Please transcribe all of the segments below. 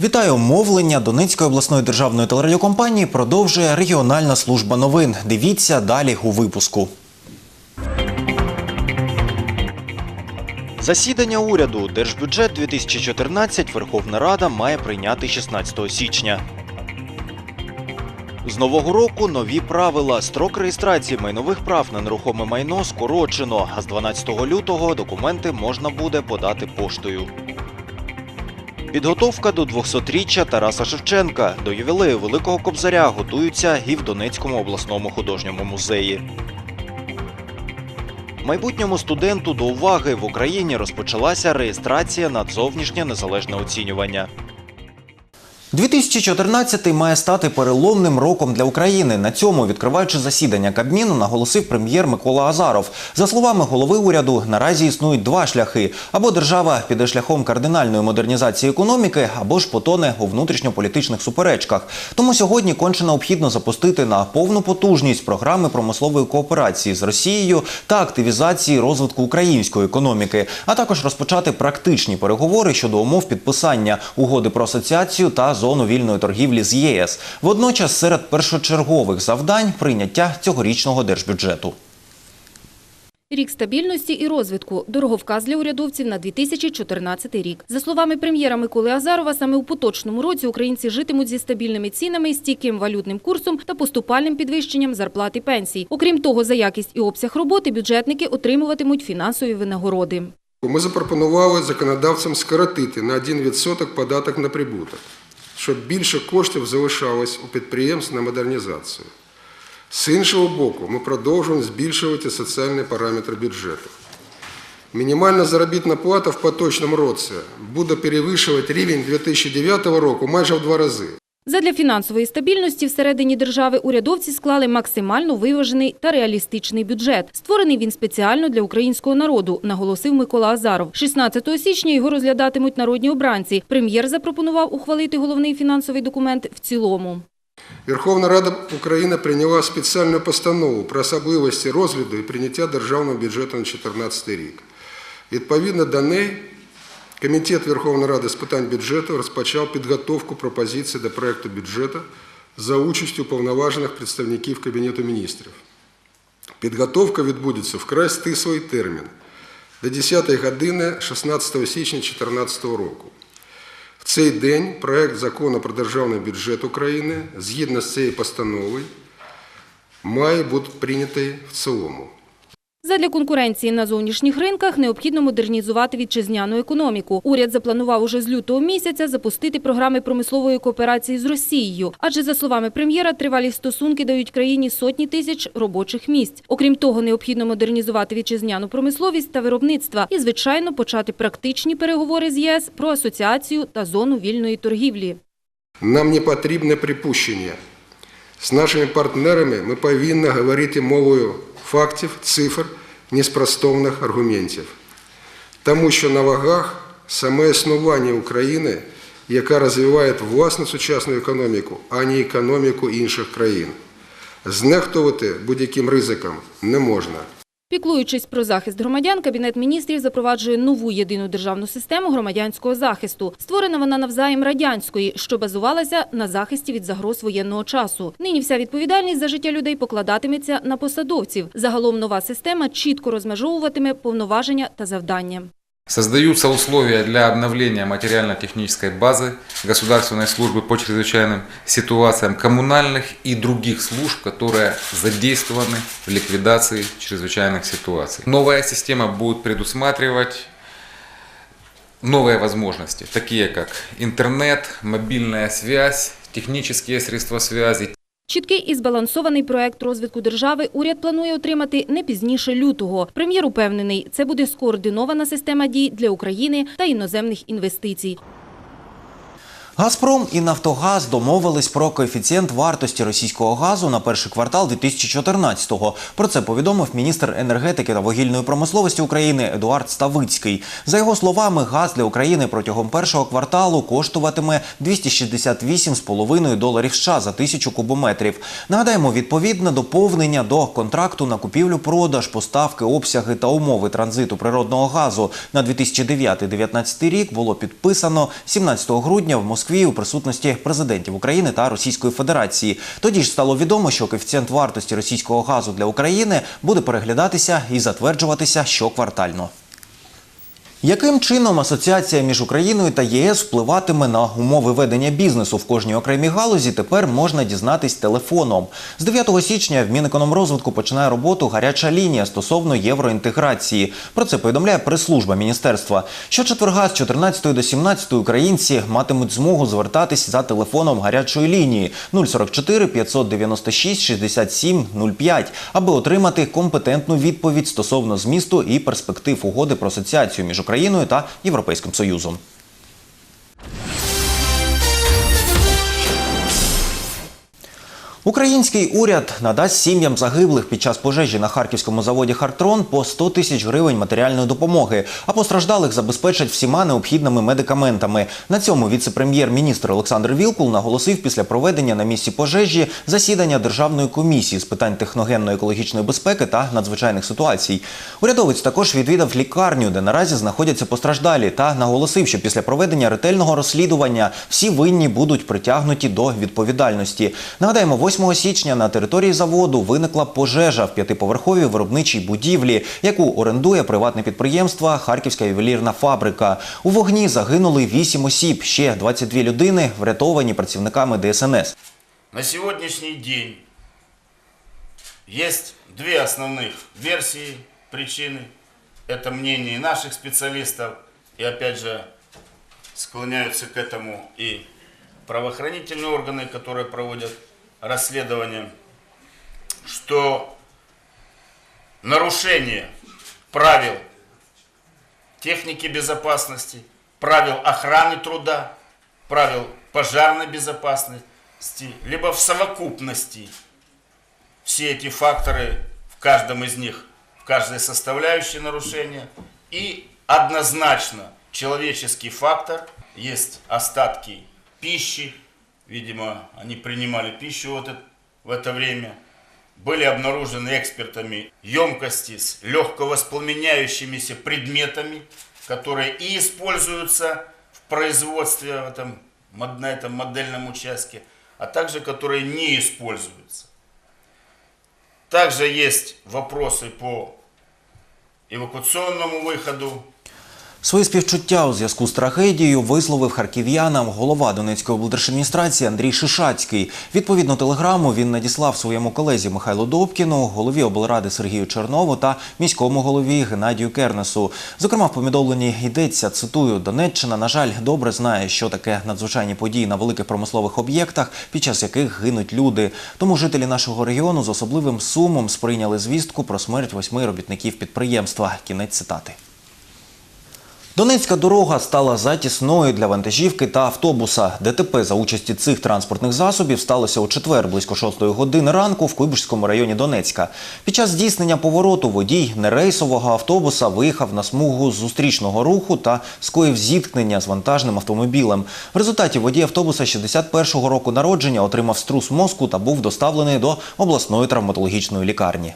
Вітаю мовлення Донецької обласної державної телерадіокомпанії продовжує регіональна служба новин. Дивіться далі у випуску. Засідання уряду Держбюджет 2014 Верховна Рада має прийняти 16 січня. З нового року нові правила. Строк реєстрації майнових прав на нерухоме майно скорочено, а з 12 лютого документи можна буде подати поштою. Підготовка до 200-річчя Тараса Шевченка. До ювілею Великого Кобзаря готуються і в Донецькому обласному художньому музеї. Майбутньому студенту до уваги в Україні розпочалася реєстрація на зовнішнє незалежне оцінювання. 2014 має стати переломним роком для України. На цьому, відкриваючи засідання Кабміну, наголосив прем'єр Микола Азаров. За словами голови уряду, наразі існують два шляхи: або держава піде шляхом кардинальної модернізації економіки, або ж потоне у внутрішньополітичних суперечках. Тому сьогодні конче необхідно запустити на повну потужність програми промислової кооперації з Росією та активізації розвитку української економіки, а також розпочати практичні переговори щодо умов підписання угоди про асоціацію та зону вільної торгівлі з ЄС. Водночас серед першочергових завдань прийняття цьогорічного держбюджету. Рік стабільності і розвитку – дороговказ для урядовців на 2014 рік. За словами прем'єра Миколи Азарова, саме у поточному році українці житимуть зі стабільними цінами, стійким валютним курсом та поступальним підвищенням зарплат і пенсій. Окрім того, за якість і обсяг роботи бюджетники отримуватимуть фінансові винагороди. Ми запропонували законодавцям скоротити на 1% податок на прибуток, щоб більше коштів залишалось у підприємств на модернізацію. З іншого боку, ми продовжуємо збільшувати соціальні параметри бюджету. Мінімальна заробітна плата в поточному році буде перевищувати рівень 2009 року майже в два рази. Задля фінансової стабільності всередині держави урядовці склали максимально виважений та реалістичний бюджет. Створений він спеціально для українського народу, наголосив Микола Азаров. 16 січня його розглядатимуть народні обранці. Прем'єр запропонував ухвалити головний фінансовий документ в цілому. Верховна Рада України прийняла спеціальну постанову про особливості розгляду і прийняття державного бюджету на 2014 рік. Відповідно до неї, Комітет Верховної Ради з питань бюджету розпочав підготовку пропозицій до проекту бюджету за участю повноважених представників Кабінету міністрів. Підготовка відбудеться вкрай стислий термін до 10 години 16 січня 2014 року. В цей день проект закону про державний бюджет України згідно з цією постановою має бути прийнятий в цілому. Задля конкуренції на зовнішніх ринках необхідно модернізувати вітчизняну економіку. Уряд запланував уже з лютого місяця запустити програми промислової кооперації з Росією. Адже, за словами прем'єра, тривалі стосунки дають країні сотні тисяч робочих місць. Окрім того, необхідно модернізувати вітчизняну промисловість та виробництва і, звичайно, почати практичні переговори з ЄС про асоціацію та зону вільної торгівлі. Нам не потрібне припущення. З нашими партнерами ми повинні говорити мовою фактів, цифр, неспростовних аргументів. Тому що на вагах саме існування України, яка розвиває власну сучасну економіку, а не економіку інших країн. Знехтувати будь-яким ризиком не можна. Піклуючись про захист громадян, Кабінет міністрів запроваджує нову єдину державну систему громадянського захисту. Створена вона навзаєм радянської, що базувалася на захисті від загроз воєнного часу. Нині вся відповідальність за життя людей покладатиметься на посадовців. Загалом нова система чітко розмежовуватиме повноваження та завдання. Создаются условия для обновления материально-технической базы государственной службы по чрезвычайным ситуациям коммунальных и других служб, которые задействованы в ликвидации чрезвычайных ситуаций. Новая система будет предусматривать новые возможности, такие как интернет, мобильная связь, технические средства связи, Чіткий і збалансований проект розвитку держави уряд планує отримати не пізніше лютого. Прем'єр упевнений, це буде скоординована система дій для України та іноземних інвестицій. Газпром і Нафтогаз домовились про коефіцієнт вартості російського газу на перший квартал 2014-го. Про це повідомив міністр енергетики та вугільної промисловості України Едуард Ставицький. За його словами, газ для України протягом першого кварталу коштуватиме 268,5 доларів США за тисячу кубометрів. Нагадаємо, відповідне доповнення до контракту на купівлю-продаж, поставки, обсяги та умови транзиту природного газу на 2009-2019 рік було підписано 17 грудня в Москві. Москві у присутності президентів України та Російської Федерації. Тоді ж стало відомо, що коефіцієнт вартості російського газу для України буде переглядатися і затверджуватися щоквартально. Яким чином асоціація між Україною та ЄС впливатиме на умови ведення бізнесу в кожній окремій галузі, тепер можна дізнатись телефоном. З 9 січня в Мінекономрозвитку починає роботу гаряча лінія стосовно євроінтеграції. Про це повідомляє прес-служба міністерства. Щочетверга з 14 до 17 українці матимуть змогу звертатись за телефоном гарячої лінії 044 596 67 05, аби отримати компетентну відповідь стосовно змісту і перспектив угоди про асоціацію між Україною та Європейським Союзом. Український уряд надасть сім'ям загиблих під час пожежі на харківському заводі Хартрон по 100 тисяч гривень матеріальної допомоги, а постраждалих забезпечать всіма необхідними медикаментами. На цьому віце-прем'єр-міністр Олександр Вілкул наголосив після проведення на місці пожежі засідання Державної комісії з питань техногенно-екологічної безпеки та надзвичайних ситуацій. Урядовець також відвідав лікарню, де наразі знаходяться постраждалі, та наголосив, що після проведення ретельного розслідування всі винні будуть притягнуті до відповідальності. Нагадаємо, 8 січня на території заводу виникла пожежа в п'ятиповерховій виробничій будівлі, яку орендує приватне підприємство Харківська ювелірна фабрика. У вогні загинули 8 осіб. Ще 22 людини врятовані працівниками ДСНС. На сегодняшний день есть две основных версии причины. Это мнение и наших специалистов, и опять же склоняются к этому и правоохранительные органы, которые проводят Расследование, что нарушение правил техники безопасности, правил охраны труда, правил пожарной безопасности, либо в совокупности все эти факторы в каждом из них, в каждой составляющей нарушения. И однозначно человеческий фактор, есть остатки пищи, видимо, они принимали пищу вот это- в это время, были обнаружены экспертами емкости с легко воспламеняющимися предметами, которые и используются в производстве в этом, на этом модельном участке, а также которые не используются. Также есть вопросы по эвакуационному выходу, Свої співчуття у зв'язку з трагедією висловив харків'янам голова Донецької облдержадміністрації Андрій Шишацький. Відповідну телеграму він надіслав своєму колезі Михайлу Добкіну, голові облради Сергію Чернову та міському голові Геннадію Кернесу. Зокрема, в повідомленні йдеться, цитую, Донеччина, на жаль, добре знає, що таке надзвичайні події на великих промислових об'єктах, під час яких гинуть люди. Тому жителі нашого регіону з особливим сумом сприйняли звістку про смерть восьми робітників підприємства. Кінець цитати. Донецька дорога стала затісною для вантажівки та автобуса. ДТП за участі цих транспортних засобів сталося у четвер близько 6 години ранку в Куйбишському районі Донецька. Під час здійснення повороту водій нерейсового автобуса виїхав на смугу зустрічного руху та скоїв зіткнення з вантажним автомобілем. В результаті водій автобуса 61-го року народження отримав струс мозку та був доставлений до обласної травматологічної лікарні.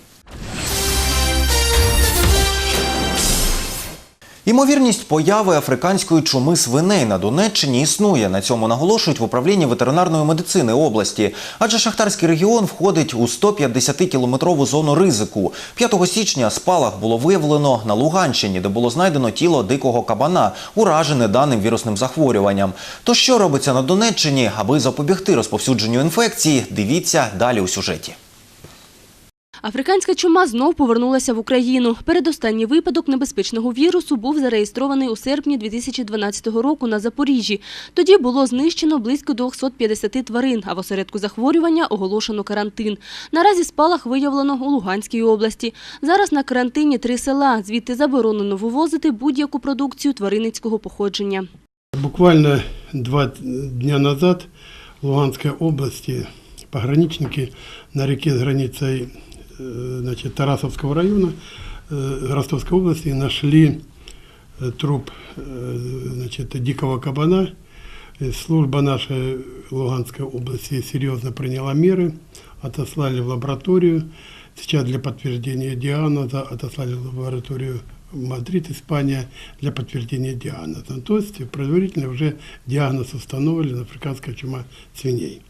Ймовірність появи африканської чуми свиней на Донеччині існує. На цьому наголошують в управлінні ветеринарної медицини області. Адже Шахтарський регіон входить у 150-кілометрову зону ризику. 5 січня спалах було виявлено на Луганщині, де було знайдено тіло дикого кабана, уражене даним вірусним захворюванням. То що робиться на Донеччині, аби запобігти розповсюдженню інфекції? Дивіться далі у сюжеті. Африканська чума знов повернулася в Україну. Передостанній випадок небезпечного вірусу був зареєстрований у серпні 2012 року на Запоріжжі. Тоді було знищено близько 250 тварин, а в осередку захворювання оголошено карантин. Наразі спалах виявлено у Луганській області. Зараз на карантині три села, звідти заборонено вивозити будь-яку продукцію тваринницького походження. Буквально два дня назад в Луганской области пограничники на реке с границей значит, Тарасовского района э, Ростовской области нашли э, труп э, значит, дикого кабана. Э, Служба наша Луганской области серьезно приняла меры, отослали в лабораторию. Сейчас для подтверждения диагноза отослали в лабораторию Мадрид, Испания для подтверждения диагноза. То есть предварительно уже диагноз установлен африканская чума свиней.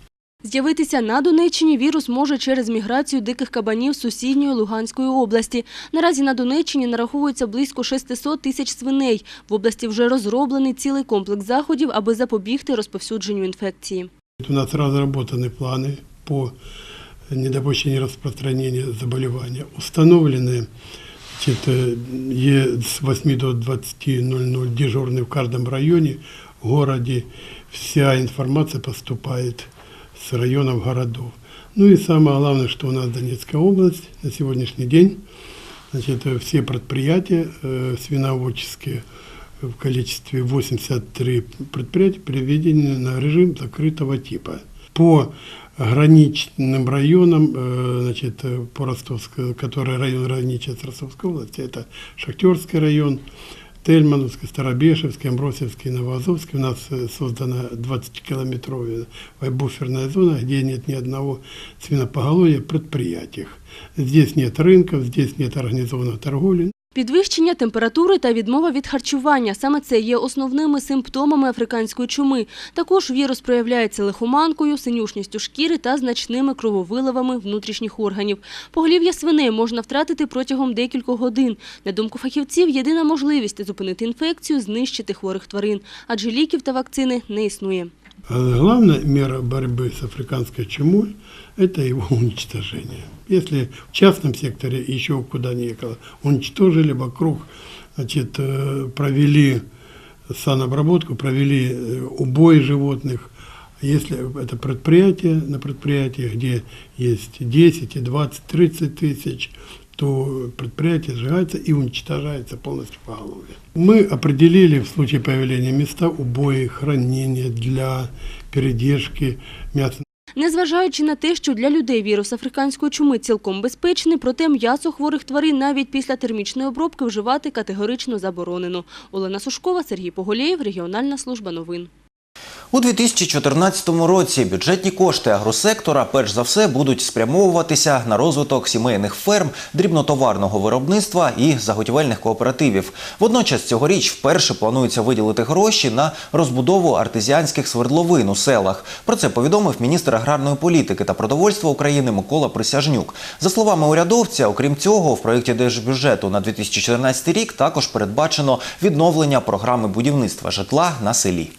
З'явитися на Донеччині вірус може через міграцію диких кабанів з сусідньої Луганської області. Наразі на Донеччині нараховується близько 600 тисяч свиней. В області вже розроблений цілий комплекс заходів, аби запобігти розповсюдженню інфекції. У нас разработаны планы по недопущению распространения заболевания. Установлены значит, э, е- с 8 до 20.00 дежурный в каждом районе, городе. Вся информация поступает С районов городов. Ну и самое главное, что у нас Донецкая область на сегодняшний день, значит, э, все предприятия э, свиноводческие в количестве 83 предприятий приведены на режим закрытого типа. По граничным районам, э, значит, э, по Ростовской, который район граничит с Ростовской областью, это Шахтерский район, Тельмановский, Старобешевский, Амбросевский, Новоазовский. У нас э, создана 20-километровая буферная зона, где нет ни одного свинопоголовья в предприятиях. Здесь нет рынков, здесь нет организованной торговли. Підвищення температури та відмова від харчування – саме це є основними симптомами африканської чуми. Також вірус проявляється лихоманкою, синюшністю шкіри та значними крововиливами внутрішніх органів. Поголів'я свиней можна втратити протягом декількох годин. На думку фахівців, єдина можливість зупинити інфекцію – знищити хворих тварин, адже ліків та вакцини не існує. А Главная мера борьбы с африканской чумой – это его уничтожение. Если в частном секторе еще куда не ехало, уничтожили вокруг, значит, э, провели санобработку, провели э, убой животных. Если это предприятие, на предприятии, где есть 10, и 20, 30 тысяч, то предприятие сжигается и уничтожается полностью поголовье. Мы определили в случае появления места убоя, хранения для передержки мяса. Незважаючи на те, що для людей вірус африканської чуми цілком безпечний, проте м'ясо хворих тварин навіть після термічної обробки вживати категорично заборонено. Олена Сушкова, Сергій Поголєєв, Регіональна служба новин. У 2014 році бюджетні кошти агросектора перш за все будуть спрямовуватися на розвиток сімейних ферм, дрібнотоварного виробництва і заготівельних кооперативів. Водночас цьогоріч вперше планується виділити гроші на розбудову артезіанських свердловин у селах. Про це повідомив міністр аграрної політики та продовольства України Микола Присяжнюк. За словами урядовця, окрім цього, в проєкті держбюджету на 2014 рік також передбачено відновлення програми будівництва житла на селі.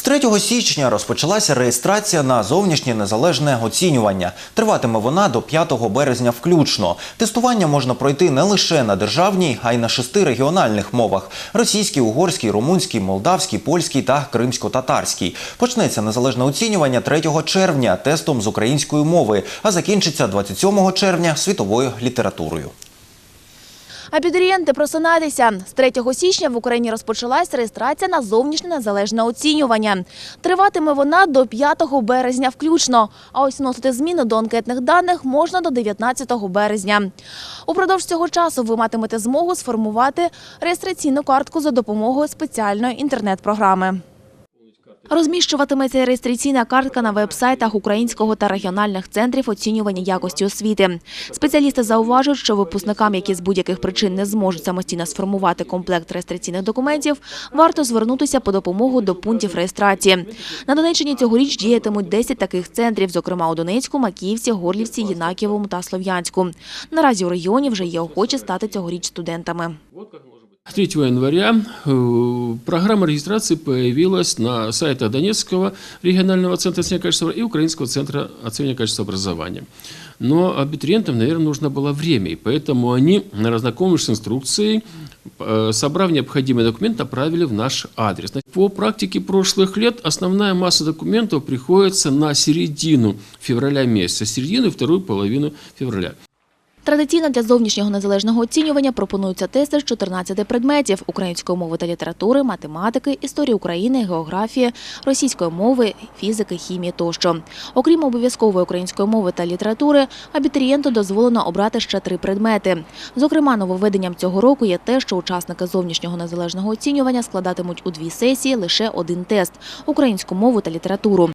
З 3 січня розпочалася реєстрація на зовнішнє незалежне оцінювання. Триватиме вона до 5 березня включно. Тестування можна пройти не лише на державній, а й на шести регіональних мовах: російській, угорській, румунській, молдавській, польській та кримсько-татарській. Почнеться незалежне оцінювання 3 червня тестом з української мови, а закінчиться 27 червня світовою літературою. Абітурієнти, просинайтеся. З 3 січня в Україні розпочалась реєстрація на зовнішнє незалежне оцінювання. Триватиме вона до 5 березня включно. А ось вносити зміни до анкетних даних можна до 19 березня. Упродовж цього часу ви матимете змогу сформувати реєстраційну картку за допомогою спеціальної інтернет-програми. Розміщуватиметься реєстраційна картка на веб-сайтах українського та регіональних центрів оцінювання якості освіти. Спеціалісти зауважують, що випускникам, які з будь-яких причин не зможуть самостійно сформувати комплект реєстраційних документів, варто звернутися по допомогу до пунктів реєстрації. На Донеччині цьогоріч діятимуть 10 таких центрів, зокрема у Донецьку, Макіївці, Горлівці, Єнакієвому та Слов'янську. Наразі у регіоні вже є охочі стати цьогоріч студентами. 3 января э, программа регистрации появилась на сайтах Донецкого регионального центра оценки качества и Украинского центра оценки качества образования. Но абитуриентам, наверное, нужно было время, и поэтому они, разнакомившись с инструкцией, э, собрав необходимые документы, направили в наш адрес. По практике прошлых лет основная масса документов приходится на середину февраля месяца, середину и вторую половину февраля. Традиційно для зовнішнього незалежного оцінювання пропонуються тести з 14 предметів – української мови та літератури, математики, історії України, географії, російської мови, фізики, хімії тощо. Окрім обов'язкової української мови та літератури, абітурієнту дозволено обрати ще три предмети. Зокрема, нововведенням цього року є те, що учасники зовнішнього незалежного оцінювання складатимуть у дві сесії лише один тест – українську мову та літературу.